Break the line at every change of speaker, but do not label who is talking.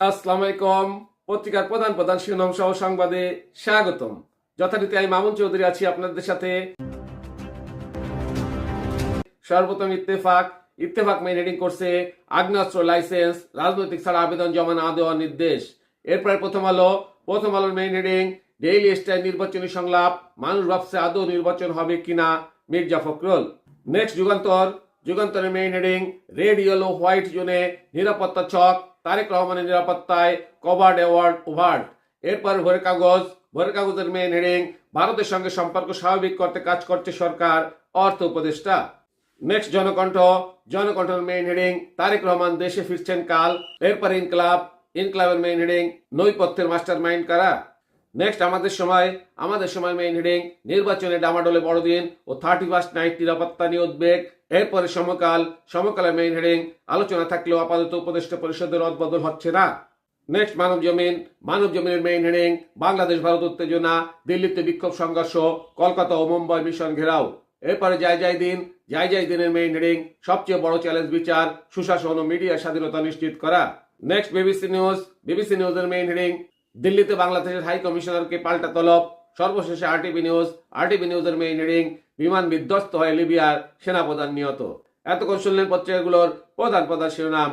আসসালামু পত্রিকার প্রধান প্রধান শিরোনাম সহ সংবাদে স্বাগতম। যথারীতি আমি মামুন চৌধুরী আছি আপনাদের সাথে। সর্বপ্রথম ইত্তেফাক। ইত্তেফাক মেইন হেডিং করছে, আগ্নেয়াস্ত্র লাইসেন্স রাজনৈতিক ছাড়া আবেদন জমা না দেওয়ার নির্দেশ। এরপরে প্রথম আলো, প্রথম আলোর মেইন হেডিং ডেইলি স্টাইল নির্বাচনী সংলাপ, মানুষ ভাবছে আদৌ নির্বাচন হবে কিনা, Mirza Fakhrul. Next Jugantor. যুগান্তরের main heading red yellow white জোনে নিরাপত্তা ছক তারেক রহমানের নিরাপত্তায় কভার্ড অ্যাওয়ার্ড ওভার্ড এরপর ভোরের কাগজ, ভোরের কাগজের মেইন হেডিং ভারতের সঙ্গে সম্পর্ক স্বাভাবিক করতে কাজ করছে সরকার, অর্থ উপদেষ্টা। নেক্সট জনকণ্ঠ, জনকণ্ঠের মেইন হেডিং তারেক রহমান দেশে ফিরছেন কাল। এরপর ইনকলাব, ইনকলাবের মেইন হেডিং নৈপথ্যের মাস্টার মাইন্ড কারা? নেক্সট আমাদের সময় আমাদের সময় মেইন হেডিং নির্বাচনে ডামাডোলে বড়দিন ও থার্টি ফার্স্ট নাইট নিরাপত্তা নিয়ে উদ্বেগ। এরপরে সমকাল, সমকালের মেইন হেডিং আলোচনা থাকলেও আপাতত উপদেষ্টা পরিষদের রদবদল হচ্ছে না। নেক্সট মানব জমিন, মানব জমিনের মেইন হেডিং বাংলাদেশ ভারত উত্তেজনা, দিল্লিতে বিক্ষোভ সংঘর্ষ, কলকাতা ও মুম্বাই মিশন ঘেরাও। এরপরে যাই যাই দিন যাই যাই দিনের মেইন হেডিং সবচেয়ে বড় চ্যালেঞ্জ বিচার, সুশাসন ও মিডিয়া স্বাধীনতা নিশ্চিত করা। নেক্সট বিবিসি নিউজ বিবিসি নিউজের মেইন হেডিং দিল্লিতে বাংলাদেশের হাই কমিশনারকে পাল্টা তলব। সর্বশেষে আরটিভি নিউজ আরটিভি নিউজের মেইন হেডিং বিমান বিধ্বস্ত হয় লিবিয়ার সেনাপ্রধান নিহত। এতক্ষণ শুনলেন পত্রিকাগুলোর প্রধান প্রধান শিরোনাম